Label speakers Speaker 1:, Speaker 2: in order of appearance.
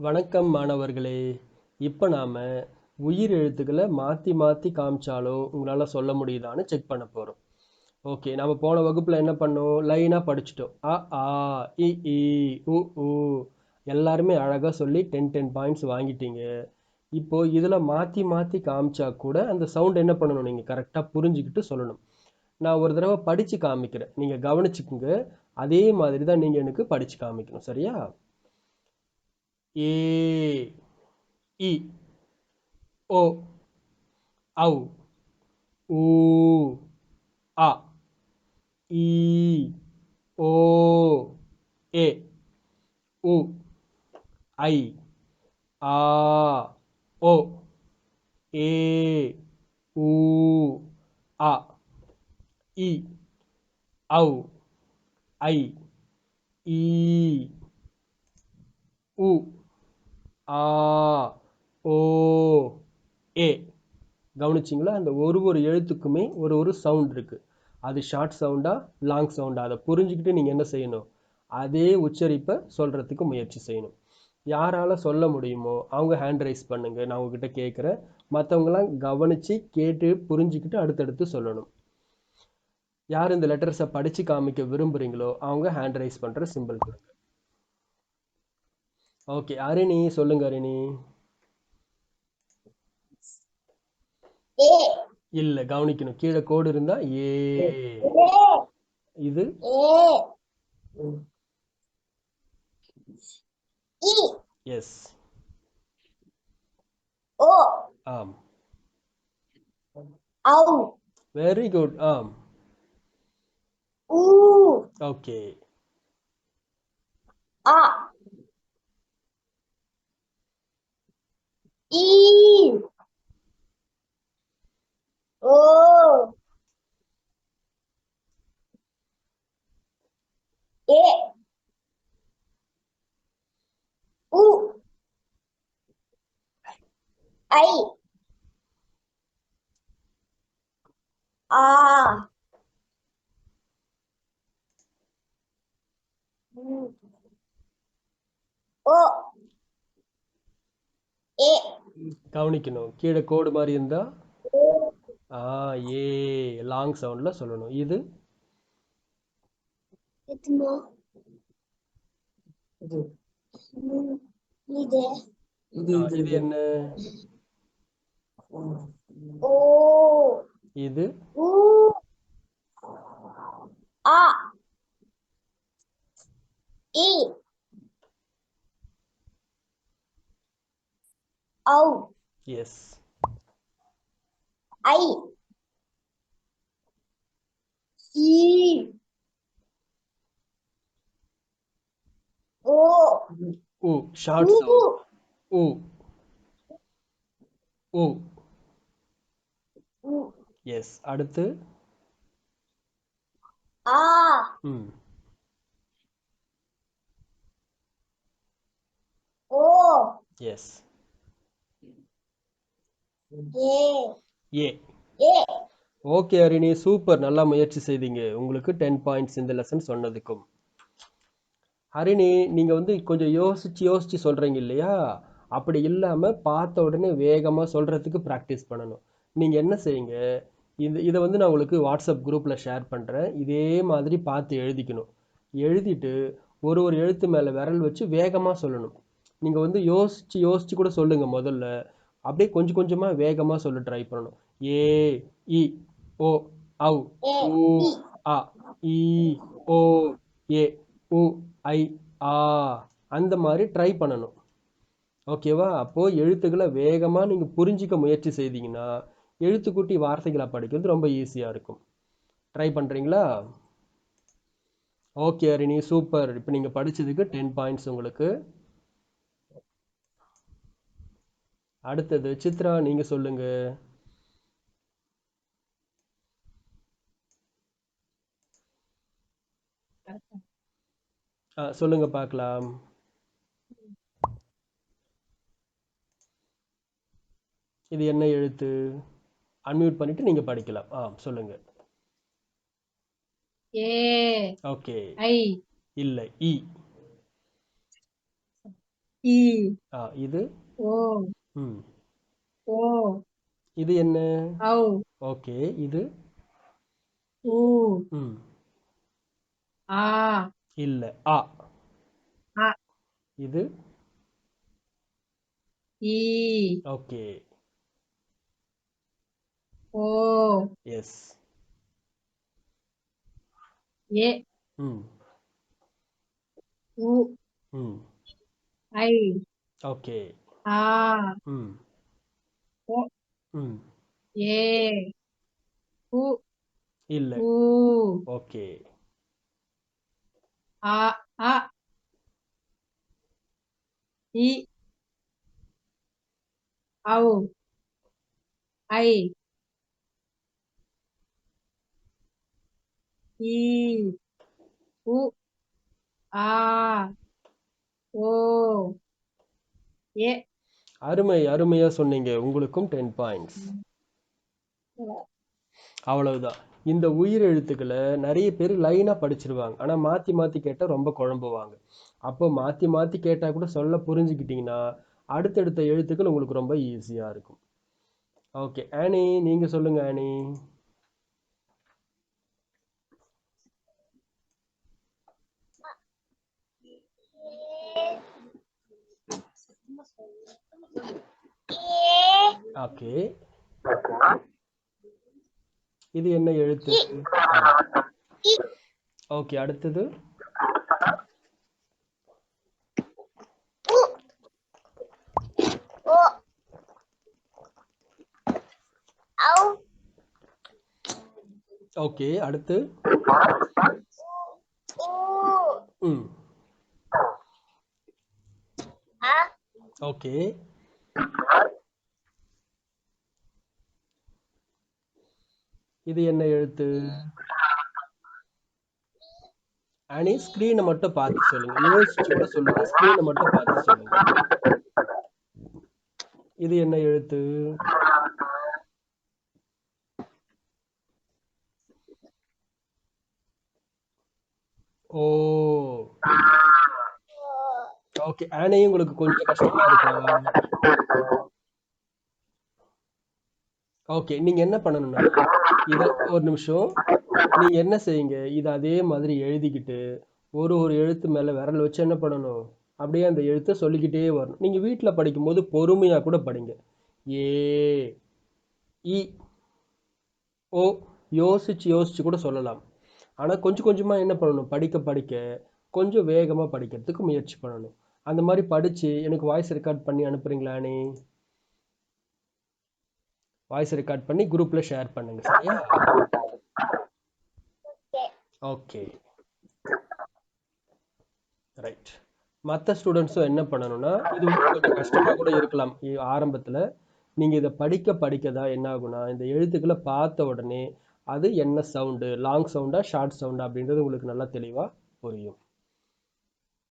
Speaker 1: வணக்கம் மாணவர்களே. இப்போ நாம் உயிர் எழுத்துக்களை மாற்றி மாற்றி காமிச்சாலும் உங்களால் சொல்ல முடியுதான்னு செக் பண்ண போகிறோம் ஓகே நம்ம போன வகுப்பில் என்ன பண்ணோம்? லைனாக படிச்சிட்டோம். அ ஆ இ இ உ ஊ எல்லாருமே அழகாக சொல்லி டென் டென் பாயிண்ட்ஸ் வாங்கிட்டீங்க. இப்போது இதில் மாற்றி மாற்றி காமிச்சா கூட அந்த சவுண்ட் என்ன பண்ணணும் நீங்கள் கரெக்டாக புரிஞ்சுக்கிட்டு சொல்லணும். நான் ஒரு தடவை படித்து காமிக்கிறேன். நீங்கள் கவனிச்சுக்குங்க. அதே மாதிரி தான் நீங்கள் எனக்கு படித்து காமிக்கணும். சரியா? ஏ இ ஓ ஔ ஊ அ ஈ ஓ ஏ உ ஐ ஆ ஓ ஏ ஊ அ இ ஔ ஐ ஈ உ ஆ ஓ ஏ. கவனிச்சிங்களா? அந்த ஒரு ஒரு எழுத்துக்குமே ஒரு ஒரு சவுண்ட் இருக்குது அது ஷார்ட் சவுண்டா லாங் சவுண்டா அதை புரிஞ்சுக்கிட்டு நீங்கள் என்ன செய்யணும்? அதே உச்சரிப்பை சொல்கிறதுக்கு முயற்சி செய்யணும். யாரால் சொல்ல முடியுமோ அவங்க ஹேண்ட் ரைஸ் பண்ணுங்க. நான் உங்ககிட்ட கேட்குறேன் மற்றவங்களாம் கவனித்து கேட்டு புரிஞ்சுக்கிட்டு அடுத்தடுத்து சொல்லணும். யார் இந்த லெட்டர்ஸை படித்து காமிக்க விரும்புகிறீங்களோ அவங்க ஹேண்ட் ரைஸ் பண்ணுற சிம்பிள் கொடுங்க ஓகே அரிணி சொல்லுங்க அரிணி.
Speaker 2: ஏ.
Speaker 1: இல்ல கவனிக்கணும். கீழே கோடு இருந்தா ஏ. இது?
Speaker 2: ஏ. இ.
Speaker 1: எஸ்.
Speaker 2: ஓ.
Speaker 1: ஆம்.
Speaker 2: ஔ
Speaker 1: வெரி குட் ஆம்.
Speaker 2: ஊ.
Speaker 1: ஓகே.
Speaker 2: அ ஈ ஓ ஏ உ ஐ ஆ ம்.
Speaker 1: கவனிக்கணும். கீழே கோடு மாதிரி இருந்தா ஆ ஏ லாங் சவுண்ட்ல சொல்லணும். இது?
Speaker 2: இது.
Speaker 1: என்ன?
Speaker 2: ஓ.
Speaker 1: இது?
Speaker 2: ஆ. இ ஔ
Speaker 1: எஸ்
Speaker 2: ஐ ஈ ஓ
Speaker 1: ஊ ஷார்ட்
Speaker 2: ஊ
Speaker 1: சவுண்ட் ஊ ஊ
Speaker 2: ஊ
Speaker 1: எஸ் அடுத்து
Speaker 2: ஆ
Speaker 1: ம்
Speaker 2: ஓ
Speaker 1: S
Speaker 2: A.
Speaker 1: Okay Harini. Super. நல்லா முயற்சி செய்தீங்க. உங்களுக்கு டென் பாயிண்ட்ஸ் இந்த லெசன் சொன்னதுக்கும். ஹரிணி நீங்கள் வந்து கொஞ்சம் யோசிச்சு யோசிச்சு சொல்கிறீங்க இல்லையா? அப்படி இல்லாமல் பார்த்த உடனே வேகமாக சொல்கிறதுக்கு ப்ராக்டிஸ் பண்ணணும். நீங்கள் என்ன செய்யுங்க? இது இதை வந்து நான் உங்களுக்கு வாட்ஸ்அப் குரூப்பில் ஷேர் பண்ணுறேன் இதே மாதிரி பார்த்து எழுதிக்கணும். எழுதிட்டு ஒரு ஒரு எழுத்து மேலே விரல் வச்சு வேகமாக சொல்லணும். நீங்கள் வந்து யோசிச்சு யோசிச்சு கூட சொல்லுங்கள் முதல்ல. அப்படியே கொஞ்சம் கொஞ்சமாக வேகமாக சொல்ல ட்ரை பண்ணணும். ஏ இ ஓ ஔ ஊ அ ஈ ஓ ஏ உ ஐ ஆ. அந்த மாதிரி ட்ரை பண்ணணும். ஓகேவா அப்போது எழுத்துக்களை வேகமாக நீங்கள் புரிஞ்சிக்க முயற்சி செய்தீங்கன்னா எழுத்துக்கூட்டி வார்த்தைகளை படிக்கிறது ரொம்ப ஈஸியாக இருக்கும். ட்ரை பண்ணுறீங்களா ஓகே அரிணி சூப்பர் இப்போ நீங்கள் படித்ததுக்கு டென் பாயிண்ட்ஸ் உங்களுக்கு. அடுத்தது சித்ரா நீங்கள் சொல்லுங்கள் ஆ சொல்லுங்க பார்க்கலாம். இது என்ன எழுத்து? அன்மியூட் பண்ணிட்டு நீங்க படிக்கலாம். ஆ சொல்லுங்க.
Speaker 3: ஏ.
Speaker 1: ஓகே.
Speaker 3: ஐ.
Speaker 1: இல்லை இ.
Speaker 2: இ.
Speaker 1: ஆ இது?
Speaker 2: ஓ.
Speaker 1: ம்.
Speaker 2: ஓ.
Speaker 1: இது என்ன?
Speaker 2: ஔ
Speaker 1: ஓகே இது?
Speaker 2: ஊ
Speaker 1: ம்.
Speaker 2: ஆ.
Speaker 1: இல்ல ஆ.
Speaker 2: அ
Speaker 1: இது?
Speaker 2: E.
Speaker 1: Okay.
Speaker 2: O.
Speaker 1: Yes.
Speaker 2: A.
Speaker 1: ம்.
Speaker 2: உ.
Speaker 1: ம்.
Speaker 2: ஐ.
Speaker 1: ஓகே.
Speaker 2: ஆ.
Speaker 1: ம்.
Speaker 2: ஓ
Speaker 1: ம்.
Speaker 2: ஏ. உ.
Speaker 1: இல்ல.
Speaker 2: ஊ
Speaker 1: ஓகே.
Speaker 2: ஆ அ இ. ஔ ஐ. ஈ உ. ஆ. ஓ. ஏ.
Speaker 1: அருமை அருமையா சொன்னீங்க. உங்களுக்கும் டென் பாயிண்ட்ஸ் அவ்வளவுதான். இந்த உயிர் எழுத்துக்களை நிறைய பேர் லைனா படிச்சிருவாங்க. ஆனா மாத்தி மாத்தி கேட்டா ரொம்ப குழம்புவாங்க. அப்போ மாத்தி மாத்தி கேட்டா கூட சொல்ல புரிஞ்சுக்கிட்டீங்கன்னா அடுத்தடுத்த எழுத்துக்கள் உங்களுக்கு ரொம்ப ஈஸியா இருக்கும். ஓகே ஆனி நீங்க சொல்லுங்க ஆனி ஓகே இது என்ன எழுத்து? ஓகே அடுத்தது? ஓகே அடுத்து? ம்.
Speaker 2: ஆ
Speaker 1: ஓகே இது என்ன எழுத்து? அனி ஸ்கிரீனை மட்டும் பார்த்து சொல்லுங்க. யோசிச்சு கூட சொல்லுங்க. ஸ்கிரீனை மட்டும் பார்த்து சொல்லுங்க. இது என்ன எழுத்து? ஓ ஓகே ஆனையும் உங்களுக்கு கொஞ்சம் கஷ்டமா இருக்கா? ஓகே நீங்க என்ன பண்ணணும்னா இத ஒரு நிமிஷம். நீங்க என்ன செய்யுங்க? இத அதே மாதிரி எழுதிக்கிட்டு ஒரு ஒரு எழுத்து மேல விரல் வச்சு என்ன பண்ணணும்? அப்படியே அந்த எழுத்தை சொல்லிக்கிட்டே வரணும். நீங்க வீட்ல படிக்கும்போது பொறுமையா கூட படிங்க. ஏ இ ஓ யோசிச்சு யோசிச்சு கூட சொல்லலாம். ஆனா கொஞ்சம் கொஞ்சமா என்ன பண்ணணும்? படிக்க படிக்க கொஞ்சம் வேகமா படிக்கிறதுக்கு முயற்சி பண்ணணும். அந்த மாதிரி படிச்சு எனக்கு வாய்ஸ் ரெக்கார்ட் பண்ணி அனுப்புறீங்களா நீ வாய்ஸ் ரெக்கார்ட் பண்ணி குரூப்ல ஷேர் பண்ணுங்க சரியா? ஓகே ரைட் மற்ற ஸ்டூடெண்ட்ஸும் என்ன பண்ணணும்னா இது கொஞ்சம் கஷ்டமா கூட இருக்கலாம். ஆரம்பத்தில் ஆரம்பத்துல நீங்க இதை படிக்க படிக்க தான் என்ன ஆகுனா இந்த எழுத்துக்களை பார்த்த உடனே அது என்ன சவுண்டு லாங் சவுண்டா ஷார்ட் சவுண்டா அப்படின்றது உங்களுக்கு நல்லா தெளிவாக புரியும்.